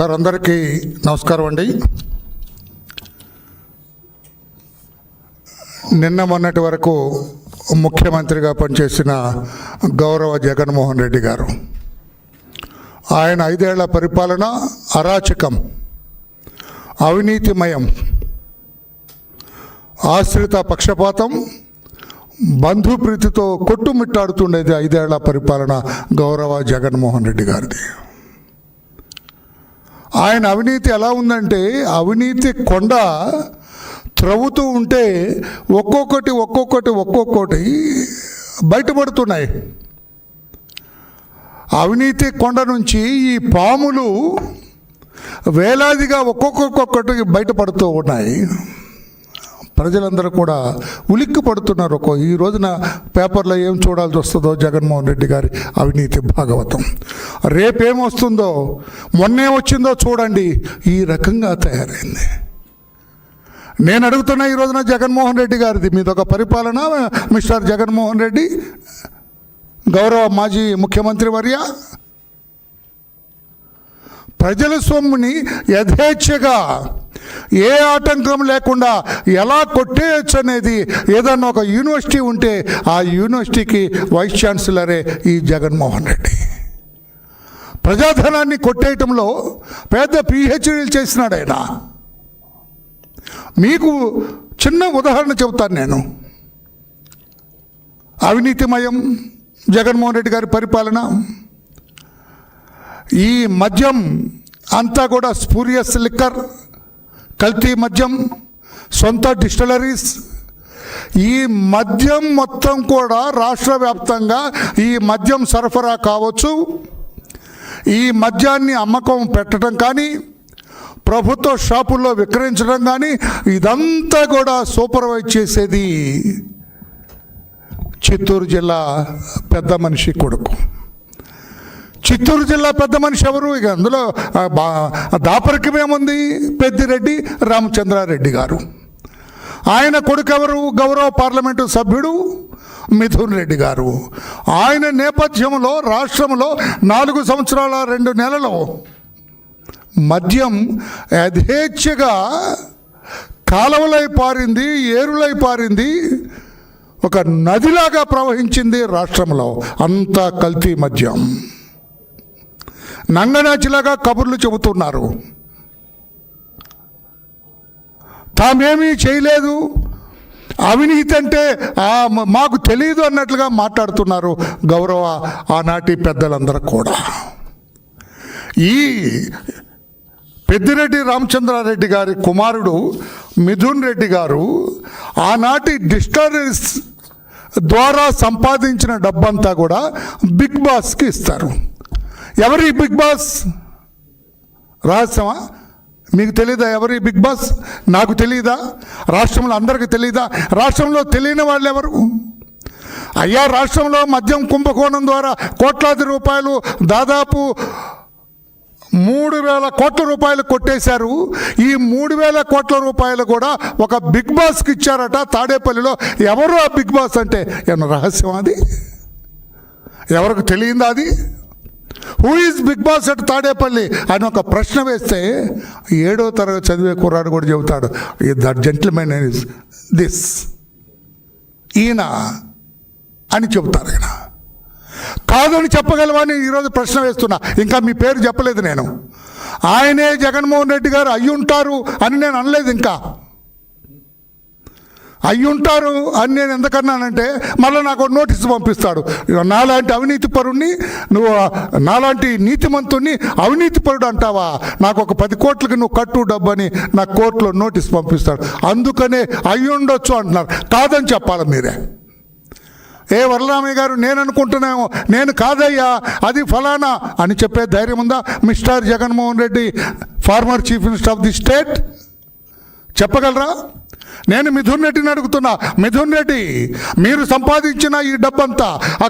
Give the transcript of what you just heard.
Sir అందరికీ నమస్కారం అండి. నిన్న మొన్నటి వరకు ముఖ్యమంత్రిగా పనిచేసిన గౌరవ జగన్మోహన్ రెడ్డి గారు ఆయన ఐదేళ్ళ పరిపాలన అరాచకం అవినీతిమయం ఆశ్రిత పక్షపాతం బంధుప్రీతితో కొట్టుమిట్టాడుతుండేది ఐదేళ్ళ పరిపాలన గౌరవ జగన్మోహన్ రెడ్డి గారిది. ఆయన అవినీతి ఎలా ఉందంటే అవినీతి కొండ త్రవ్వుతూ ఉంటే ఒక్కొక్కటి ఒక్కొక్కటి ఒక్కొక్కటి బయటపడుతున్నాయి. అవినీతి కొండ నుంచి ఈ పాములు వేలాదిగా ఒక్కొక్కటి బయటపడుతూ ఉన్నాయి. ప్రజలందరూ కూడా ఉలిక్కి పడుతున్నారు ఒక ఈ రోజున పేపర్లో ఏం చూడాల్సి వస్తుందో జగన్మోహన్ రెడ్డి గారి అవినీతి భాగవతం. రేపేమొస్తుందో మొన్నే వచ్చిందో చూడండి. ఈ రకంగా తయారైంది. నేను అడుగుతున్న ఈ రోజున జగన్మోహన్ రెడ్డి గారిది మీదొక పరిపాలన మిస్టర్ జగన్మోహన్ రెడ్డి గౌరవ మాజీ ముఖ్యమంత్రి వర్య. ప్రజల సొమ్ముని యథేచ్ఛగా ఏ ఆటంకం లేకుండా ఎలా కొట్టేయచ్చు అనేది ఏదన్నా ఒక యూనివర్సిటీ ఉంటే ఆ యూనివర్సిటీకి వైస్ ఛాన్సలరే ఈ జగన్మోహన్ రెడ్డి. ప్రజాధనాన్ని కొట్టేయటంలో పెద్ద పిహెచ్డీలు చేసినాడు ఆయన. మీకు చిన్న ఉదాహరణ చెబుతాను నేను. అవినీతిమయం జగన్మోహన్ రెడ్డి గారి పరిపాలన. ఈ మద్యం అంతా కూడా స్పూరియస్ లిక్కర్. కల్తీ మద్యం సొంత డిస్టిలరీస్ ఈ మద్యం మొత్తం కూడా రాష్ట్ర వ్యాప్తంగా ఈ మద్యం సరఫరా కావచ్చు. ఈ మద్యాన్ని అమ్మకం పెట్టడం కానీ ప్రభుత్వ షాపుల్లో విక్రయించడం కానీ ఇదంతా కూడా సూపర్వైజ్ చేసేది చిత్తూరు జిల్లా పెద్ద మనిషి కొడుకు. చిత్తూరు జిల్లా పెద్ద మనిషి ఎవరు? ఇక అందులో దాపరికం ఏముంది? పెద్దిరెడ్డి రామచంద్రారెడ్డి గారు. ఆయన కొడుకు ఎవరు గౌరవ పార్లమెంటు సభ్యుడు మిథున్ రెడ్డి గారు. ఆయన నేపథ్యంలో రాష్ట్రంలో నాలుగు సంవత్సరాల రెండు నెలలు మద్యం యథేచ్ఛగా కాలువలై పారింది ఏరులై పారింది ఒక నదిలాగా ప్రవహించింది రాష్ట్రంలో. అంతా కల్తీ మద్యం. నంగనాచిలాగా కబుర్లు చెబుతున్నారు. తామేమీ చేయలేదు. అవినీతి అంటే మాకు తెలియదు అన్నట్లుగా మాట్లాడుతున్నారు గౌరవ ఆనాటి పెద్దలందరూ కూడా. ఈ పెద్దిరెడ్డి రామచంద్రారెడ్డి గారి కుమారుడు మిథున్ రెడ్డి గారు ఆనాటి డిస్టరీస్ ద్వారా సంపాదించిన డబ్బంతా కూడా బిగ్ బాస్కి ఇస్తారు. ఎవరి బిగ్ బాస్? రహస్యమా? మీకు తెలీదా ఎవరి బిగ్ బాస్? నాకు తెలియదా రాష్ట్రంలో అందరికీ తెలియదా రాష్ట్రంలో తెలియని వాళ్ళు ఎవరు? అయ్యా రాష్ట్రంలో మద్యం కుంభకోణం ద్వారా కోట్లాది రూపాయలు దాదాపు మూడు వేల కోట్ల రూపాయలు కొట్టేశారు. ఈ మూడు వేల కోట్ల రూపాయలు కూడా ఒక బిగ్ బాస్కి ఇచ్చారట తాడేపల్లిలో. ఎవరు ఆ బిగ్ బాస్ అంటే? ఏమన్నా రహస్యం అది? ఎవరికి తెలియందా అది? Who is big boss at Tadepalli అని ఒక ప్రశ్న వేస్తే ఏడో తరగతి చదివే కుర్రాడు కూడా చెబుతాడు దట్ జెంటిల్మెన్ ఇస్ దిస్ ఈయన అని చెబుతారు ఆయన కాదని చెప్పగలవని ఈరోజు ప్రశ్న వేస్తున్నా. ఇంకా మీ పేరు చెప్పలేదు నేను. ఆయనే జగన్మోహన్ రెడ్డి గారు అయ్యుంటారు అని నేను అనలేదు ఇంకా. అయ్యుంటారు అని నేను ఎందుకన్నానంటే మళ్ళీ నాకు నోటీసు పంపిస్తాడు. నాలాంటి అవినీతి పరుణ్ణి నువ్వు నాలాంటి నీతిమంతుణ్ణి అవినీతి పరుడు అంటావా? నాకు ఒక పది కోట్లకి నువ్వు కట్టు డబ్బు అని కోర్టులో నోటీస్ పంపిస్తాడు. అందుకనే అయ్యుండొచ్చు అంటున్నారు. కాదని చెప్పాలి మీరే? ఏ వరరామయ్య గారు నేను అనుకుంటున్నాము నేను కాదయ్యా అది ఫలానా అని చెప్పే ధైర్యం ఉందా? Mister Jaganmohan Reddy former chief minister of the state చెప్పగలరా? నేను మిథున్ రెడ్డిని అడుగుతున్నా మిథున్ రెడ్డి మీరు సంపాదించిన ఈ డబ్బంతా